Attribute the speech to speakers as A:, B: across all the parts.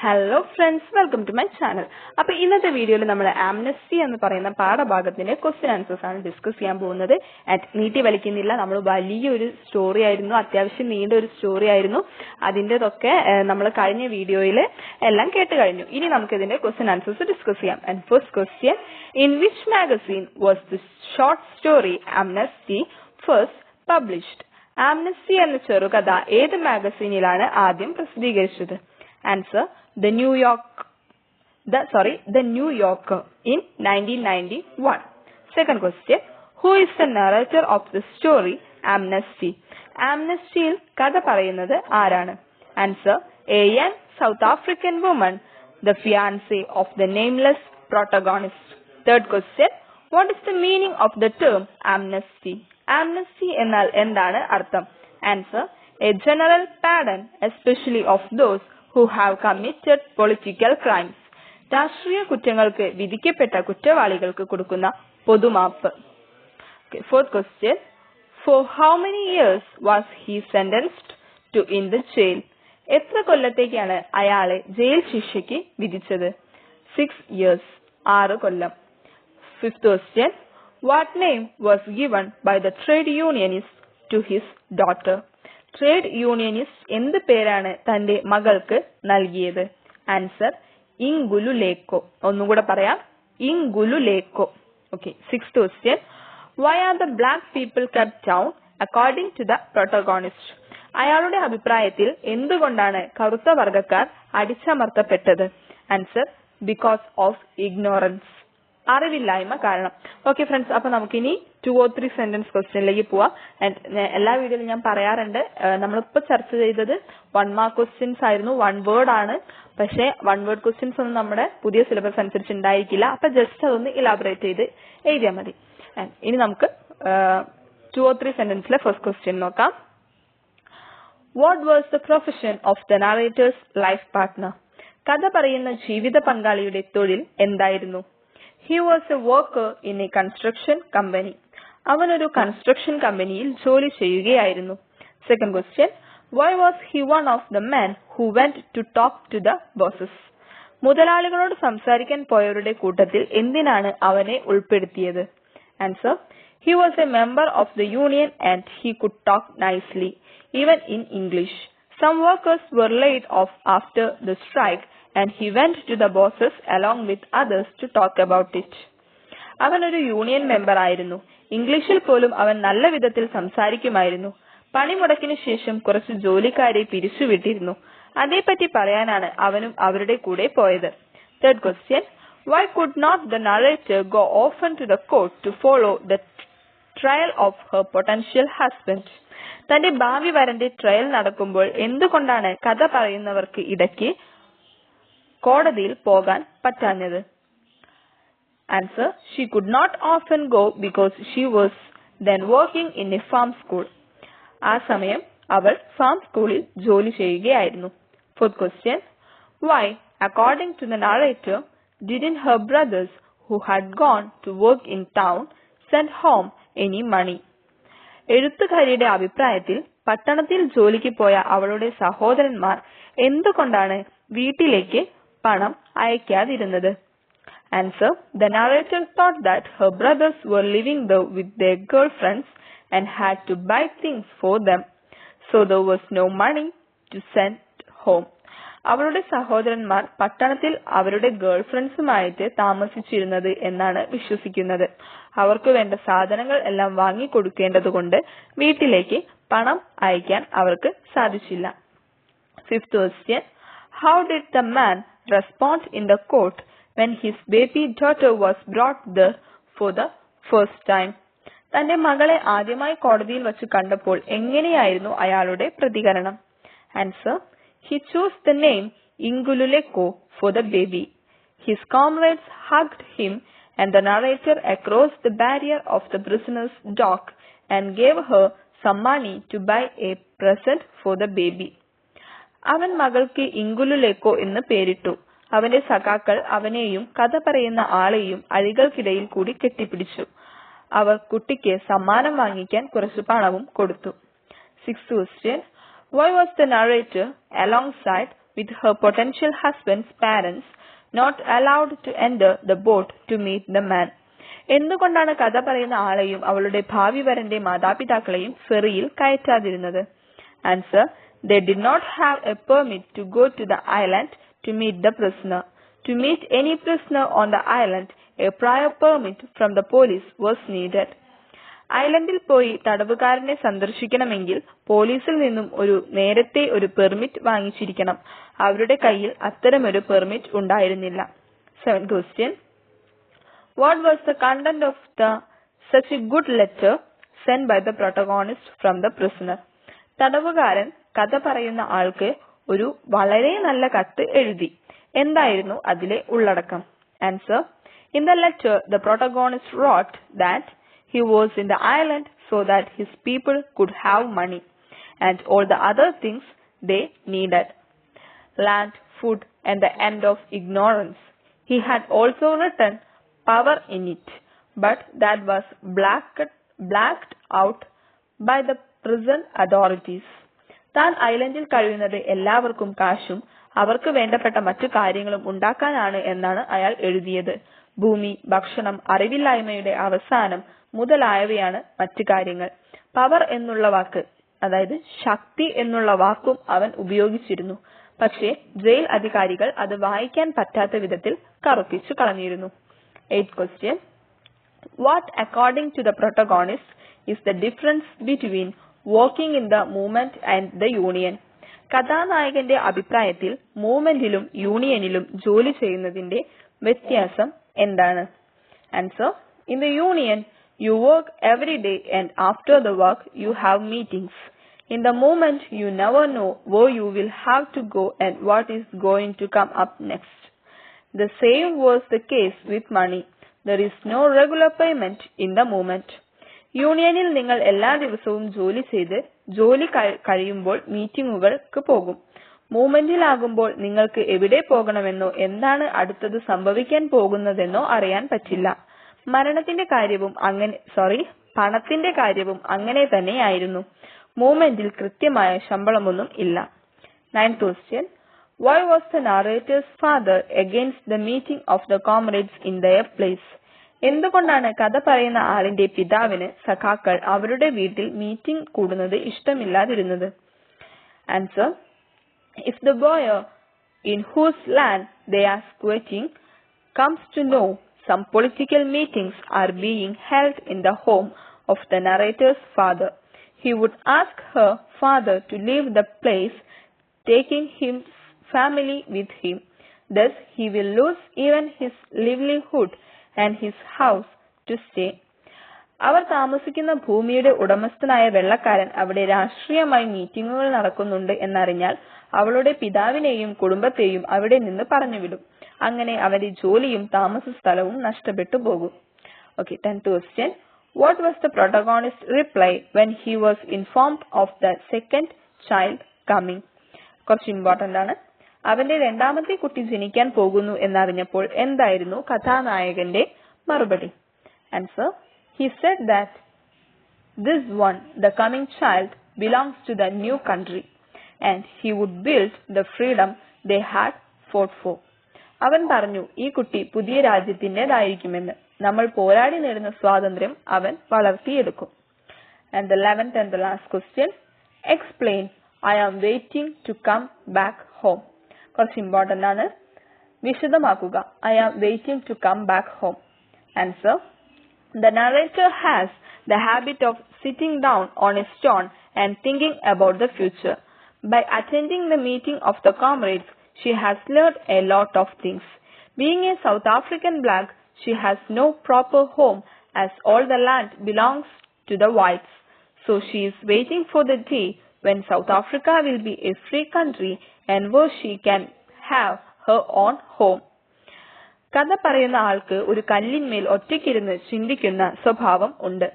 A: Hello friends welcome to my channel അപ്പൊ ഇന്നത്തെ വീഡിയോയിൽ നമ്മൾ ആംനസ്റ്റി എന്ന് പറയുന്ന പാഠഭാഗത്തിന്റെ ക്വസ്റ്റ്യൻ ആൻസേഴ്സ് ആണ് ഡിസ്കസ് ചെയ്യാൻ പോകുന്നത്. നീട്ടി വലിക്കുന്നില്ല നമ്മൾ വലിയൊരു സ്റ്റോറി ആയിരുന്നു അത്യാവശ്യം നീണ്ട ഒരു സ്റ്റോറി ആയിരുന്നു അതിന്റെതൊക്കെ നമ്മൾ കഴിഞ്ഞ വീഡിയോയിൽ എല്ലാം കേട്ട് കഴിഞ്ഞു. ഇനി നമുക്ക് ഇതിന്റെ ക്വസ്റ്റ്യൻ ആൻസേഴ്സ് ഡിസ്കസ് ചെയ്യാം. And first question in which magazine was the short story amnesty first published amnesty എന്ന ചെറുകഥ ഏത് മാഗസീനിലാണ് ആദ്യം പ്രസിദ്ധീകരിച്ചത്? Answer the New York the sorry the New Yorker in 1991. Second question. Who is the narrator of the story Amnesty? ആംനസ്റ്റിയിൽ കഥ പറയുന്നത് ആരാണ്? Answer an South African woman the fiancé of the nameless protagonist third question what is the meaning of the term amnesty amnesty എന്നാൽ എന്താണ് അർത്ഥം? Answer a general pardon especially of those who have committed political crimes രാഷ്ട്രീയ കുറ്റങ്ങൾക്ക് വിധിക്കപ്പെട്ട കുറ്റവാളികൾക്ക് കൊടുക്കുന്ന പൊതുമാപ്പ്. Fourth question for how many years was he sentenced to in the jail എത്ര കൊല്ലത്തേക്കാണ് അയാളെ ജയിൽ ശിക്ഷയ്ക്ക് വിധിച്ചത്? സിക്സ് ഇയേഴ്സ് ആറ് കൊല്ലം. Fifth question what name was given by the trade unionist to his daughter trade unionist എന്ത് പേരാണ് തന്റെ മകൾക്ക് നൽകിയത്? ആൻസർ ഇംഗുലുലേക്കോ ഒന്നുകൂടെ പറയാം Inkululeko okay six question why are the black people cut down according to the protagonist അയാളുടെ അഭിപ്രായത്തിൽ എന്തുകൊണ്ടാണ് കറുത്ത വർഗക്കാർ അടിച്ചമർത്തപ്പെട്ടത്? ആൻസർ ബിക്കോസ് ഓഫ് ഇഗ്നോറൻസ് അറിവില്ലായ്മ കാരണം. ഓക്കെ ഫ്രണ്ട്സ് അപ്പൊ നമുക്കിനി ടു ഓർ ത്രീ സെന്റൻസ് ക്വസ്റ്റ്യനിലേക്ക് പോവാം. എല്ലാ വീഡിയോയിലും ഞാൻ പറയാറുണ്ട് നമ്മളിപ്പോ ചർച്ച ചെയ്തത് വൺ മാർക്ക് ക്വസ്റ്റ്യൻസ് ആയിരുന്നു വൺ വേർഡ് ആണ്. പക്ഷെ വൺ വേർഡ് ക്വസ്റ്റ്യൻസ് ഒന്നും നമ്മുടെ പുതിയ സിലബസ് അനുസരിച്ച് ഉണ്ടായിരിക്കില്ല. അപ്പൊ ജസ്റ്റ് അതൊന്ന് ഇലാബറേറ്റ് ചെയ്ത് എഴുതിയാൽ മതി. ഇനി നമുക്ക് ടു ഓർ ത്രീ സെന്റൻസിലെ ഫസ്റ്റ് ക്വസ്റ്റ്യൻ നോക്കാം. What was the profession of the narrator's life partner കഥ പറയുന്ന ജീവിത പങ്കാളിയുടെ തൊഴിൽ എന്തായിരുന്നു? He was a worker in a construction company അവൻ ഒരു കൺസ്ട്രക്ഷൻ കമ്പനിയിൽ ജോലി ചെയ്യുകയായിരുന്നു. Second question why was he one of the man who went to talk to the bosses മുതലാളികളോട് സംസാരിക്കാൻ പോയവരുടെ കൂട്ടത്തിൽ എന്തിനാണ് അവനെ ഉൾപ്പെടുത്തിയത്? Answer he was a member of the union and he could talk nicely even in English some workers were laid off after the strike. And he went to the bosses along with others to talk about it. അവൻ ഒരു union member ആയിരുന്നു. ഇംഗ്ലീഷിൽ പോലും അവൻ നല്ല വിധത്തിൽ സംസാരിക്കുമായിരുന്നു. പണിമുടക്കിന് ശേഷം കുറച്ച് ജോലിക്കാരെ പിരിച്ചുവിട്ടിരുന്നു അതേപ്പറ്റി പറയാനാണ് അവനും അവരുടെ കൂടെ പോയത്. Third question why could not the narrator go often to the court to follow the trial of her potential husband തന്റെ ഭാവി വരന്റെ ട്രയൽ നടക്കുമ്പോൾ എന്തുകൊണ്ടാണ് കഥ പറയുന്നവർക്ക് ഇടയ്ക്ക് കോടതിയിൽ പോകാൻ പറ്റാഞ്ഞത്. Answer she could not often go because she was then working in a farm school ആ സമയം അവൾ ഫാം സ്കൂളിൽ ജോലി ചെയ്യുകയായിരുന്നു. Fourth question why according to the narrator didn't her brothers who had gone to work in town send home any money എഴുത്തുകാരിയുടെ അഭിപ്രായത്തിൽ പട്ടണത്തിൽ ജോലിക്ക് പോയ അവളുടെ സഹോദരന്മാർ എന്തുകൊണ്ടാണ് വീട്ടിലേക്ക് പണം അയക്കാതിരുന്നത്. Answer the narrator thought that her brothers were living the with the girl friends and had to buy things for them so there was no money to send home അവരുടെ സഹോദരന്മാർ പട്ടണത്തിൽ അവരുടെ ഗേൾ ഫ്രണ്ട്സുമായിട്ട് താമസിച്ചിരുന്നത് എന്നാണ് വിശ്വസിക്കുന്നത്. അവർക്ക് വേണ്ട സാധനങ്ങൾ എല്ലാം വാങ്ങിക്കൊടുക്കേണ്ടതുകൊണ്ട് വീട്ടിലേക്ക് പണം അയക്കാൻ അവർക്ക് സാധിച്ചില്ല. Fifth question how did the man respond in the court when his baby daughter was brought there for the first time തന്റെ മകളെ ആദ്യമായി കോടതിയിൽ വച്ച് കണ്ടപ്പോൾ എങ്ങനെയായിരുന്നു അയാളുടെ പ്രതികരണം answer he chose the name Ingululeko for the baby. His comrades hugged him and the narrator across the barrier of the prisoner's dock and gave her some money to buy a present for the baby. അവൻ മകൾക്ക് ഇങ്കുലുലേക്കോ എന്ന് പേരിട്ടു. അവന്റെ സഖാക്കൾ അവനെയും കഥ പറയുന്ന ആളെയും അഴികൾക്കിടയിൽ കൂടി കെട്ടിപ്പിടിച്ചു. അവർ കുട്ടിക്ക് സമ്മാനം വാങ്ങിക്കാൻ കുറച്ച് പണവും കൊടുത്തു. Six question Why was the narrator alongside with her potential husband's parents not allowed to enter the boat to meet the man. എന്തുകൊണ്ടാണ് കഥ പറയുന്ന ആളെയും അവളുടെ ഭാവി വരന്റെ മാതാപിതാക്കളെയും ഫെറിയിൽ കയറ്റാതിരുന്നത്? Answer they did not have a permit to go to the island to meet the prisoner. To meet any prisoner on the island, a prior permit from the police was needed. ഐലൻഡിൽ പോയി തടവുകാരനെ സന്ദർശിക്കണമെങ്കിൽ പോലീസിൽ നിന്നും ഒരു നേരത്തെ ഒരു permit വാങ്ങിച്ചിരിക്കണം അവരുടെ കയ്യിൽ അത്തരമൊരു പെർമിറ്റ് ഉണ്ടായിരുന്നില്ല seven question what was the content of the such a good letter send by the protagonist from the prisoner തടവുകാരൻ കഥ പറയുന്ന ആൾക്ക് ഒരു വളരെ നല്ല കത്ത് എഴുതി എന്തായിരുന്നു അതിലെ ഉള്ളടക്കം answer in the letter the protagonist wrote that he was in the island so that his people could have money and all the other things they needed land, food, and the end of ignorance. He had also written power in it, but that was blacked, blacked out by the prison authorities. താൻ ഐലൻഡിൽ കഴിയുന്നത് എല്ലാവർക്കും കാശും അവർക്ക് വേണ്ടപ്പെട്ട മറ്റു കാര്യങ്ങളും ഉണ്ടാക്കാനാണ് എന്നാണ് അയാൾ എഴുതിയത്. ഭൂമി ഭക്ഷണം അറിവില്ലായ്മയുടെ അവസാനം മുതലായവയാണ് മറ്റു കാര്യങ്ങൾ. പവർ എന്നുള്ള വാക്ക് അതായത് ശക്തി എന്നുള്ള വാക്കും അവൻ ഉപയോഗിച്ചിരുന്നു. പക്ഷേ ജയിൽ അധികാരികൾ അത് വായിക്കാൻ പറ്റാത്ത വിധത്തിൽ കറുപ്പിച്ചു കളഞ്ഞിരുന്നു. What according to the protagonist is the difference between Working in the movement and the union കഥാനായകന്റെ അഭിപ്രായത്തിൽ മൂവ്മെന്റിലും യൂണിയനിലും ജോലി ചെയ്യുന്നതിന്റെ വ്യത്യാസം എന്താണ് answer in the union You work every day and after the work you have meetings. In the moment you never know where you will have to go and what is going to come up next. The same was the case with money. There is no regular payment in the moment. യൂണിയനിൽ നിങ്ങൾ എല്ലാ ദിവസവും ജോലി ചെയ്ത് ജോലി കഴിയുമ്പോൾ മീറ്റിംഗുകൾക്ക് പോകും. മൂവ്മെന്റിലാകുമ്പോൾ നിങ്ങൾക്ക് എവിടെ പോകണമെന്നോ എന്താണ് അടുത്തത് സംഭവിക്കാൻ പോകുന്നതെന്നോ അറിയാൻ പറ്റില്ല. മരണത്തിന്റെ കാര്യവും അങ്ങനെ സോറി പണത്തിന്റെ കാര്യവും അങ്ങനെ തന്നെയായിരുന്നു. മൂവ്മെന്റിൽ കൃത്യമായ ശമ്പളമൊന്നും ഇല്ല. Ninth question why was the narrator's father against the meeting of the comrades in their place എന്തുകൊണ്ടാണ് കഥ പറയുന്ന ആളിന്റെ പിതാവിന് സഖാക്കൾ അവരുടെ വീട്ടിൽ മീറ്റിംഗ് കൂടുന്നത് ഇഷ്ടമില്ലാതിരുന്നത് answer if the Boer in whose land they are squatting comes to know some political meetings are being held in the home of the narrator's father. He would ask her father to leave the place, taking his family with him. Thus, he will lose even his livelihood and his house to stay. അവർ താമസിക്കുന്ന ഭൂമിയുടെ ഉടമസ്ഥനായ വെള്ളക്കാരൻ അവിടെ രാഷ്ട്രീയമായി മീറ്റിംഗുകൾ നടക്കുന്നുണ്ട് എന്നറിഞ്ഞാൽ അവളുടെ പിതാവിനെയും കുടുംബത്തെയും അവിടെ നിന്ന് പറഞ്ഞുവിടും. അങ്ങനെ അവന്റെ ജോലിയും താമസ സ്ഥലവും നഷ്ടപ്പെട്ടു പോകും. Okay tenth question what was the protagonist reply when he was informed of the second child coming കുറച്ച് ഇമ്പോർട്ടന്റ് ആണ്. അവന്റെ രണ്ടാമത്തെ കുട്ടി ജനിക്കാൻ പോകുന്നു എന്നറിഞ്ഞപ്പോൾ എന്തായിരുന്നു കഥാനായകന്റെ മറുപടി? Answer he said that this one the coming child belongs to the new country and he would build the freedom the had for for അവൻ പറഞ്ഞു ഈ കുട്ടി പുതിയ രാജ്യത്തിന്റെതായിരിക്കുമെന്ന്. നമ്മൾ പോരാടി നേടുന്ന സ്വാതന്ത്ര്യം അവൻ വളർത്തിയെടുക്കും. And the eleventh and the last question explain I am waiting to come back home കുറച്ച് ഇമ്പോർട്ടന്റ് ആണ് വിശദമാക്കുക I am waiting to come back home answer The narrator has the habit of sitting down on a stone and thinking about the future. By attending the meeting of the comrades, she has learned a lot of things. Being a South African black, she has no proper home as all the land belongs to the whites. So she is waiting for the day when South Africa will be a free country and where she can have her own home. കഥ പറയുന്ന ആൾക്ക് ഒരു കല്ലിന്മേൽ ഒറ്റയ്ക്കിരുന്ന് ചിന്തിക്കുന്ന സ്വഭാവം ഉണ്ട്.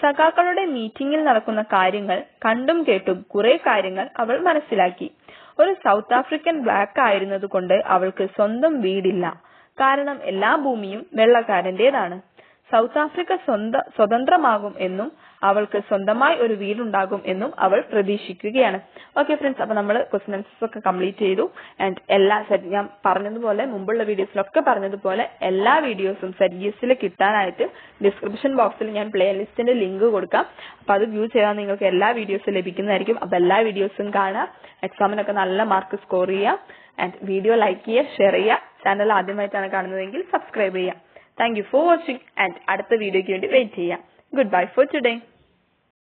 A: സഖാക്കളുടെ മീറ്റിംഗിൽ നടക്കുന്ന കാര്യങ്ങൾ കണ്ടും കേട്ടും കുറെ കാര്യങ്ങൾ അവൾ മനസ്സിലാക്കി. ഒരു സൗത്ത് ആഫ്രിക്കൻ ബ്ലാക്ക് ആയിരുന്നതുകൊണ്ട് അവൾക്ക് സ്വന്തം വീടില്ല. കാരണം എല്ലാ ഭൂമിയും വെള്ളക്കാരന്റേതാണ്. സൗത്ത് ആഫ്രിക്ക സ്വന്ത സ്വതന്ത്രമാകും എന്നും അവൾക്ക് സ്വന്തമായി ഒരു വീടുണ്ടാകും എന്നും അവൾ പ്രതീക്ഷിക്കുകയാണ്. ഓക്കെ ഫ്രണ്ട്സ് അപ്പൊ നമ്മൾ ക്വസ്റ്റൻ ആൻസേഴ്സ് ഒക്കെ കംപ്ലീറ്റ് ചെയ്തു. ആൻഡ് എല്ലാ ഞാൻ പറഞ്ഞതുപോലെ മുമ്പുള്ള വീഡിയോസിലൊക്കെ പറഞ്ഞതുപോലെ എല്ലാ വീഡിയോസും സെറ്റ് കിട്ടാനായിട്ട് ഡിസ്ക്രിപ്ഷൻ ബോക്സിൽ ഞാൻ പ്ലേ ലിസ്റ്റിന്റെ ലിങ്ക് കൊടുക്കാം. അപ്പൊ അത് വ്യൂ ചെയ്താൽ നിങ്ങൾക്ക് എല്ലാ വീഡിയോസും ലഭിക്കുന്നതായിരിക്കും. അപ്പൊ എല്ലാ വീഡിയോസും കാണുക എക്സാമിനൊക്കെ നല്ല മാർക്ക് സ്കോർ ചെയ്യാം ആൻഡ് വീഡിയോ ലൈക്ക് ചെയ്യുക ഷെയർ ചെയ്യുക. ചാനൽ ആദ്യമായിട്ടാണ് കാണുന്നതെങ്കിൽ സബ്സ്ക്രൈബ് ചെയ്യുക. Thank you for watching and അടുത്ത വീഡിയോയ്ക്ക് വേണ്ടി വെയിറ്റ് ചെയ്യാം. Good bye for today